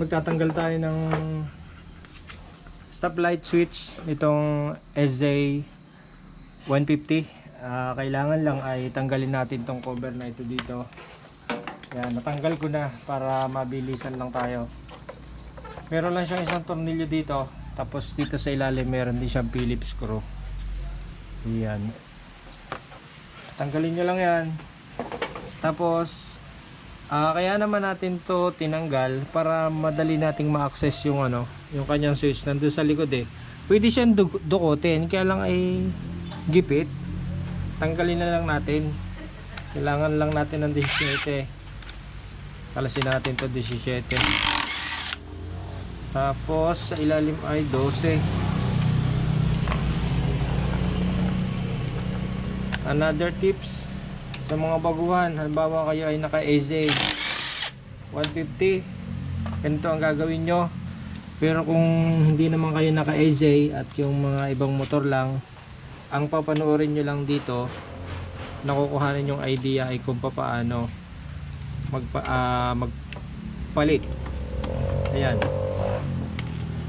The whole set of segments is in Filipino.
magtatanggal tayo ng stoplight switch nitong SJ 150. Ah, kailangan lang ay tanggalin natin tong cover na ito dito. Yan, natanggal ko na para mabilisan lang tayo. Meron lang siyang isang tornilyo dito. Tapos dito sa ilalim meron din siyang Phillips screw. Yan. Tanggalin nyo lang yan. Tapos, ah kaya naman natin to tinanggal para madali nating ma-access yung ano, yung kanyang switch nandun sa likod eh. Pwede siyang dukutin, kaya lang ay gipit. Tanggalin na lang natin. Kailangan lang natin ng 17. Kalasin natin to 17. Tapos sa ilalim ay 12. Another tips sa mga baguhan, halimbawa kayo ay naka AZ 150, ganito ang gagawin nyo. Pero kung hindi naman kayo naka AZ at yung mga ibang motor lang, ang papanoorin nyo lang dito, nakukuhanin yung idea ay kung paano magpa, ah, magpalit. Ayan.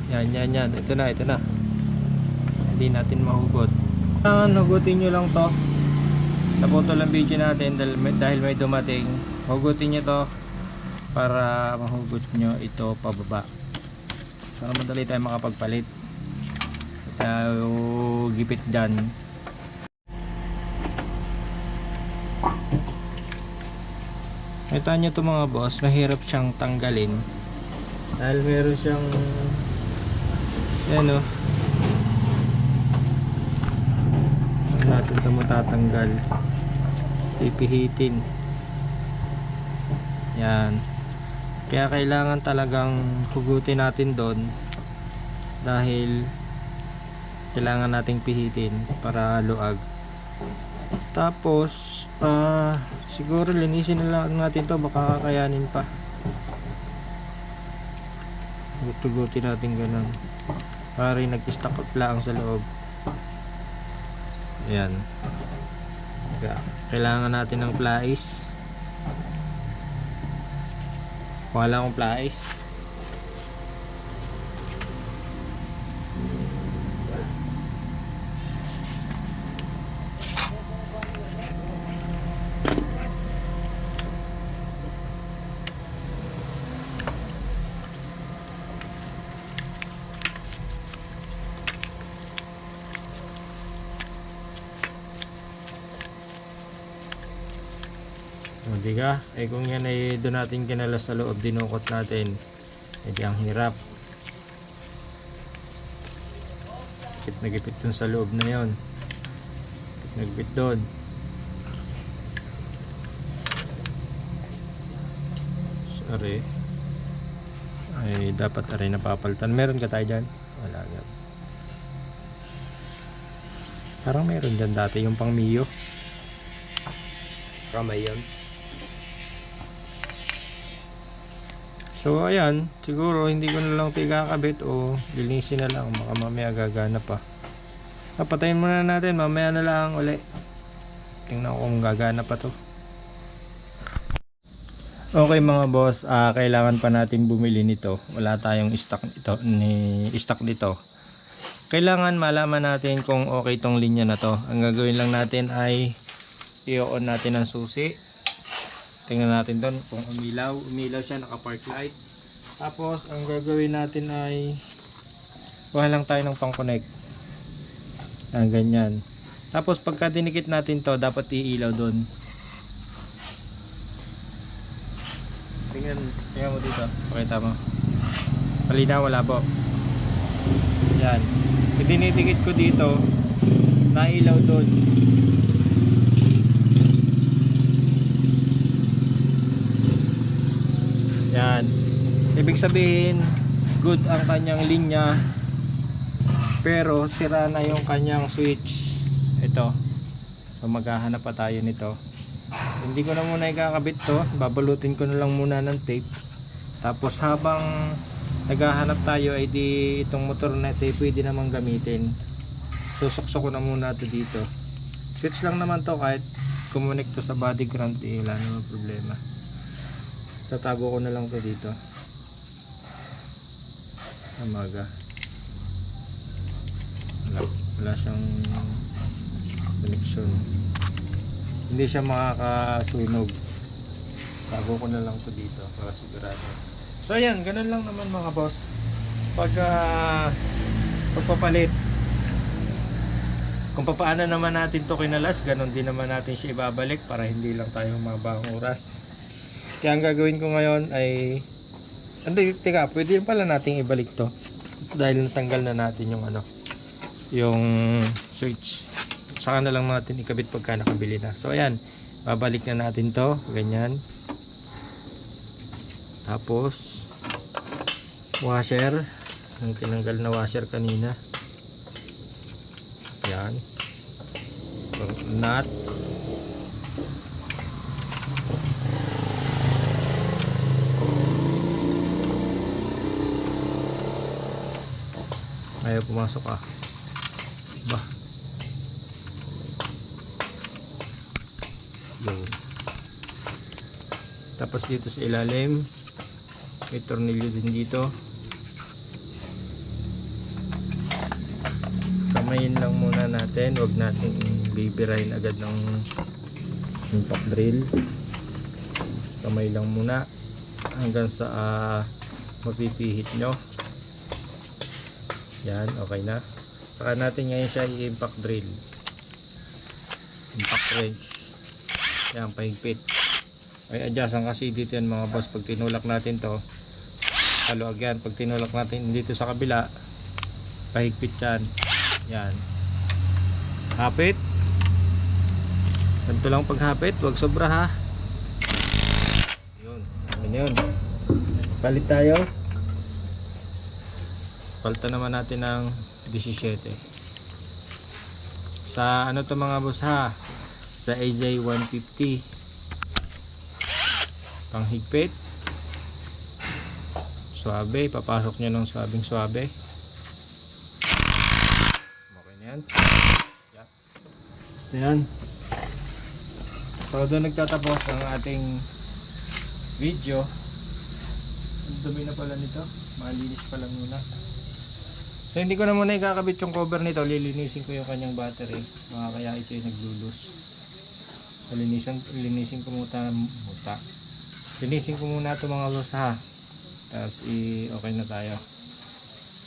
Yan, yan, yan. Ito na, ito na. Hindi natin mahugot. Ah, hugutin nyo lang to. Napunto lang video natin dahil may, dahil may dumating. Hugutin nyo to para mahugot nyo ito pababa. Para madali tayo makapagpalit. Tayo gipit dyan. Kita nyo to mga boss, mahirap siyang tanggalin. Dahil meron siyang yan o. natin ito matatanggal. Pipihitin. Yan. Kaya kailangan talagang hugutin natin doon dahil kailangan nating pihitin para luag. Tapos, ah, siguro linisin na lang natin to baka kakayanin pa. Hugutin natin ganun. Para rin nag-stock up lang sa loob. Ayan. Kailangan natin ng plais. Wala akong plais. O di ka? Eh kung yan ay doon natin kinala sa loob dinukot natin. Eh di ang hirap. Gipit na gipit dun sa loob na yon. Gipit na. Sorry. Ay dapat aray napapalitan. Meron ka tayo dyan? Wala yan. Parang meron dyan dati yung pang Mio. Kamay So ayan, siguro hindi ko na lang ito ikakabit o linisin na lang baka mamaya gagana pa. Papatayin muna natin, mamaya na lang uli. Tingnan kung gagana pa to. Okay mga boss, ah, kailangan pa natin bumili nito. Wala tayong stock nito ni stock nito. Kailangan malaman natin kung okay tong linya na to. Ang gagawin lang natin ay i-on natin ang susi. Tingnan natin doon kung umilaw. Umilaw siya, naka-park light. Tapos, ang gagawin natin ay kuha lang tayo ng pang-connect. Ah, ganyan. Tapos, pagka dinikit natin to, dapat iilaw doon. Tingnan, tingnan mo dito. Pakita mo. Malinaw, wala po. Yan. Pag dinidikit ko dito, nailaw doon. Yan. Ibig sabihin, good ang kanyang linya. Pero sira na yung kanyang switch. Ito. So maghahanap pa tayo nito. Hindi ko na muna ikakabit to. Babalutin ko na lang muna ng tape. Tapos habang naghahanap tayo ay di itong motor na ito pwede namang gamitin. Susuksok ko na muna ito dito. Switch lang naman to kahit kumunik to sa body ground eh, wala namang problema tatago ko na lang to dito Amaga. Wala, wala siyang connection. Hindi siya makakasunog. Tago ko na lang to dito para sigurado. So ayan, ganun lang naman mga boss. Pag ah, pagpapalit kung paano naman natin to kinalas, ganun din naman natin siya ibabalik para hindi lang tayo mabang oras. Kaya ang gagawin ko ngayon ay hindi, teka, pwede pala nating ibalik to. Dahil natanggal na natin yung ano yung switch. Saka na lang natin ikabit pagka nakabili na. So ayan babalik na natin to. Ganyan. Tapos washer. Yung tinanggal na washer kanina. Yan nut ayaw pumasok ah ba? Yun. Tapos dito sa ilalim may tornilyo din dito. Kamayin lang muna natin. Wag natin bibirahin agad ng impact drill kamay lang muna. Hanggang sa ah, mapipihit nyo yan okay na. Saka natin ngayon siya i-impact drill. Impact wrench yan pahigpit. Ay adjustan kasi dito yan mga boss. Pag tinulak natin to kaluag yan. Pag tinulak natin dito sa kabila pahigpit yan. Yan. Hapit. Ganito lang paghapit. Wag sobra ha? Yun. Yun yun. Palit tayo palta naman natin ng 17 sa ano to mga boss ha? Sa AJ 150 panghigpit. Swabe papasok nyo ng swabing swabe okay na yan. Yeah. so yan. So doon nagtatapos ang ating video. Ang dumi na pala nito. Malinis pa lang muna So hindi ko na muna ikakabit yung cover nito, lilinisin ko yung kanyang battery. Baka kaya ito yung naglulus. So, linisin, linisin ko muna, muta. Linisin ko muna ito mga boss ha. Tapos i okay na tayo.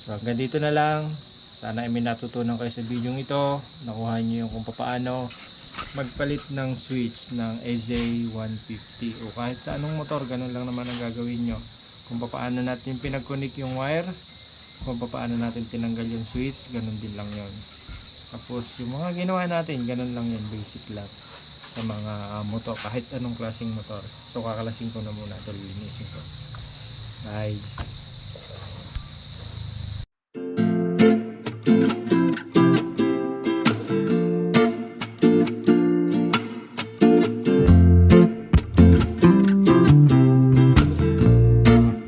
So hanggang dito na lang. Sana ay may natutunan kayo sa video ito. Nakuha niyo yung kung paano magpalit ng switch ng AJ150 o kahit sa anong motor, ganun lang naman ang gagawin nyo. Kung paano natin pinag-connect yung wire, kung paano natin tinanggal yung switch, ganun din lang yon. Tapos yung mga ginawa natin, ganun lang yan, basic lang sa mga uh, motor, kahit anong klaseng motor. So kakalasin ko na muna ito, linisin ko. Bye!